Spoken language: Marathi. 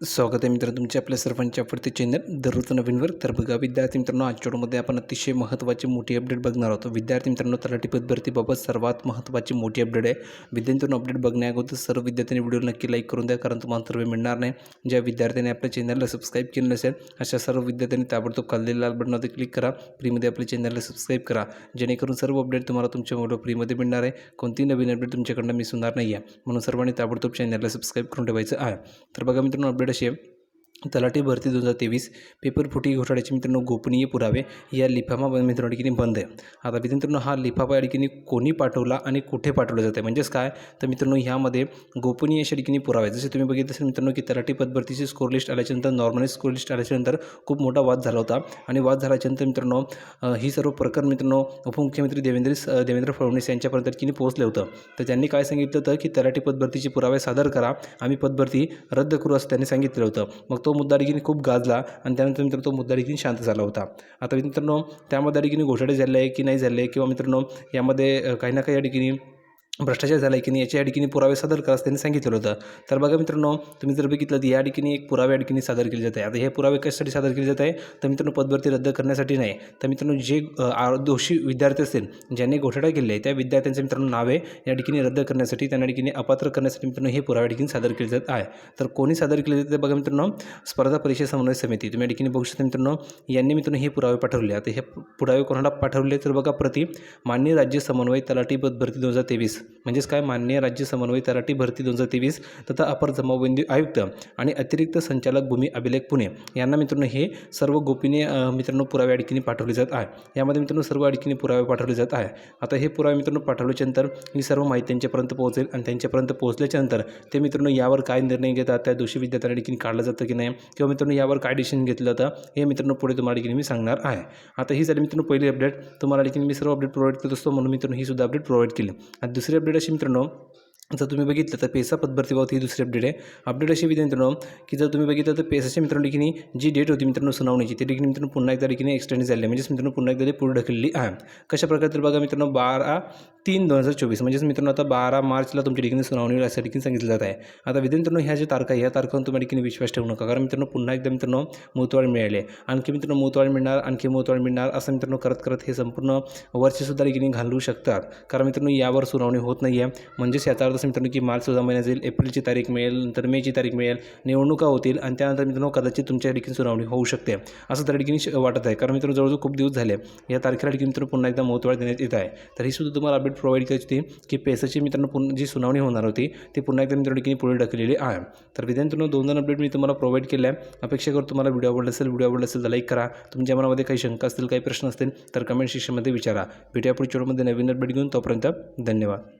स्वागत आहे मित्र तुमचे आपल्या सर्वांच्या आवडते चॅनल दररोज नवीनवर. तर बघा विद्यार्थी मित्रांनो आजच्या व्हिडिओमध्ये आपण अतिशय महत्त्वाची मोठी अपडेट बघणार आहोत. विद्यार्थी मित्रांनो तलाठी पदभरतीबाबत सर्वात महत्त्वाची मोठी अपडेट आहे. विद्यार्थ्यांनो अपडेट बघण्याअगोदर सर्व विद्यार्थ्यांनी व्हिडिओ नक्की लाईक करून द्या कारण तुम्हाला सर्व मिळणार नाही. ज्या विद्यार्थ्यांनी आपल्या चॅनलला सबस्क्राईब केलं नसेल अशा सर्व विद्यार्थ्यांनी ताबडतोब खाल्लेल्या लाल बटनावर क्लिक करा. फ्रीमध्ये आपल्या चॅनलला सबस्क्राईब करा. जेणेकरून सर्व अपडेट तुम्हाला तुमच्या मोबाईल फ्रीमध्ये मिळणार आहे. कोणती नवीन अपडेट तुमच्याकडनं मिस होणार नाही आहे म्हणून सर्वांनी ताबडतोब चॅनलला सबस्क्राईब करून ठेवायचं आहे. तर बघा मित्रांनो अपडेट अशी आहे तलाठी भरती दोन हजार तेवीस पेपर फुटी घोटाळ्याचे मित्रांनो गोपनीय पुरावे या लिफाफा मित्रांनो ठिकाणी बंद आहे. आता मित्रांनो हा लिफाफा या ठिकाणी कोणी पाठवला आणि कुठे पाठवला जाते म्हणजेच काय? तर मित्रांनो ह्यामध्ये गोपनीय अशा ठिकाणी पुरावे जसे तुम्ही बघितलं असेल मित्रांनो की तलाठी पदभरतीची स्कोर लिस्ट आल्याच्यानंतर नॉर्मल स्कोर लिस्ट आल्याच्यानंतर खूप मोठा वाद झाला होता. आणि वाद झाल्याच्यानंतर मित्रांनो ही सर्व प्रकरण मित्रांनो उपमुख्यमंत्री देवेंद्र देवेंद्र फडणवीस यांच्यापर्यंत ठिकाणी पोहोचले होतं. तर त्यांनी काय सांगितलं होतं? की तलाठी पदभरतीचे पुरावे सादर करा. आम्ही पदभरती रद्द करू असं त्यांनी सांगितलं होतं. मग तो मुद्दा ठिकाणी खूप गाजला आणि त्यानंतर मित्रांनो तो मुद्दा शांत झाला होता. आता मित्रांनो त्यामध्ये ठिकाणी घोटाळे झाले आहे की नाही झाले किंवा मित्रांनो यामध्ये काही ना काही या ठिकाणी भ्रष्टाचार झाला आहे की नाही याच्या या ठिकाणी पुरावे सादर करा असं त्यांनी सांगितलं होतं. तर बघा मित्रांनो तुम्ही जर बघितलं तर या ठिकाणी एक पुरावे या ठिकाणी सादर केले जात आहे. आता हे पुरावे कशासाठी सादर केले जात आहे? तर मित्रांनो पदभरती रद्द करण्यासाठी नाही. तर मित्रांनो जे दोषी विद्यार्थी असतील ज्यांनी घोटाळा केले आहे त्या विद्यार्थ्यांचे मित्रांनो नावे या ठिकाणी रद्द करण्यासाठी त्यांना ठिकाणी अपात्र करण्यासाठी मित्रांनो हे पुरावे ठिकाणी सादर केले जात आहे. तर कोणी सादर केले जाते बघा मित्रांनो? स्पर्धा परीक्षा समन्वय समिती. तुम्ही या ठिकाणी बघू शकता मित्रांनो यांनी मित्रांनो हे पुरावे पाठवले. आता हे पुरावे कोणाला पाठवले? तर बघा प्रति मान्य राज्य समन्वय तलाठी पदभरती दोन हजार तेवीस. म्हणजेच काय मान्य राज्य समन्वय तलाठी भरती दोन हजार तेवीस तथा अपर जमावबंदी आयुक्त आणि अतिरिक्त संचालक भूमी अभिलेख पुणे यांना मित्रांनो हे सर्व गोपनीय मित्रांनो पुरावे अडकीने पाठवले जात आहे. यामध्ये मित्रांनो सर्व अडकीने पुरावे पाठवले जात आहे. आता हे पुरावे मित्रांनो पाठवल्याच्यानंतर ही सर्व माहिती त्यांच्यापर्यंत पोहोचेल आणि त्यांच्यापर्यंत पोहोचल्याच्यानंतर ते मित्रांनो यावर काय निर्णय घेतात त्या दोषी विद्यार्थ्यांना ठिकाणी काढलं जातं की नाही किंवा मित्रांनो यावर काय डिसिजन घेतलं जातं हे मित्रांनो पुढे तुम्हाला ठिकाणी मी सांगणार आहे. आता ही झाली मित्रांनो पहिली अपडेट तुम्हाला ठिकाणी मी सर्व अपडेट प्रोव्हाइड करत असतो म्हणून मित्रांनो ही सुद्धा अपडेट प्रोव्हाइड केली. आणि दुसरी दुसरी अपडेट अशी मित्रांनो जर तुम्ही बघितलं तर पेसा पदभरतीबाबत ही दुसरी अपडेट आहे. अपडेट अशी विधी मित्रांनो की जर तुम्ही बघितलं तर पेसाच्या मित्रांनो ठिकाणी जी डेट होती मित्रांनो सुनावण्याची ती ठिकाणी मित्रांनो पुन्हा एकदा ठिकाणी एक्सटेंड झाली आहे. म्हणजेच मित्रांनो पुन्हा एकदा ते पुढे ढकलली आहे. कशा प्रकारे तर बघा मित्रांनो बारा तीन दोन हजार चोवीस. म्हणजेच मित्रांनो आता बारा मार्चला तुमच्या ठिकाणी सुनावणी असं ठिकाणी सांगितलं जात आहे. आता विधी मित्रांनो ह्या ज्या तारखा आहे, ह्या तारखांवर तुम्ही ठिकाणी विश्वास ठेवू नका. कारण मित्रांनो पुन्हा एकदा मित्रांनो मुहतवाड मिळाले. आणखी मित्रांनो मुहतवाड मिळणार आणखी मुहतवाड मिळणार असं मित्रांनो करत करत हे संपूर्ण वर्षसुद्धा ठिकाणी घालवू शकतात. कारण मित्रांनो यावर सुनावणी होत नाही आहे म्हणजेच याचा अर्थ मित्रांनो की मार्च सुद्धा महिन्यात जाईल एप्रिलची तारीख मिळेल नंतर मेची तारीख मिळेल निवडणुका होतील आणि त्यानंतर मित्रांनो कदाचित तुमच्या ठिकाणी सुनावणी होऊ शकते. असं त्या ठिकाणी श- वाटत आहे. कारण मित्रांनो जवळजवळ खूप दिवस झाले या तारखेला ठिकाणी मित्रांनो पुन्हा एकदा मोतवाड देण्यात येत आहे. तर ही सुद्धा तुम्हाला अपडेट प्रोव्हाइड करायची होती की पेसाची मित्रांनो पुन्हा जी सुनावणी होणार होती ती पुन्हा एकदा मित्रांनो की पुढे ढकललेली आहे. तर विद्यार्थ्यांनो दोन दोन अपडेट मी तुम्हाला प्रोव्हाइड केले आहे. अपेक्षा करतो तुम्हाला व्हिडिओ आवडला असेल व्हिडिओ आवडला असेल तर लाईक करा. तुमच्या मनामध्ये काही शंका असतील काही प्रश्न असतील तर कमेंट सेक्शनमध्ये विचारा. भेटूया पुढच्या व्हिडिओमध्ये नवीन अपडेट घेऊन. तोपर्यंत धन्यवाद.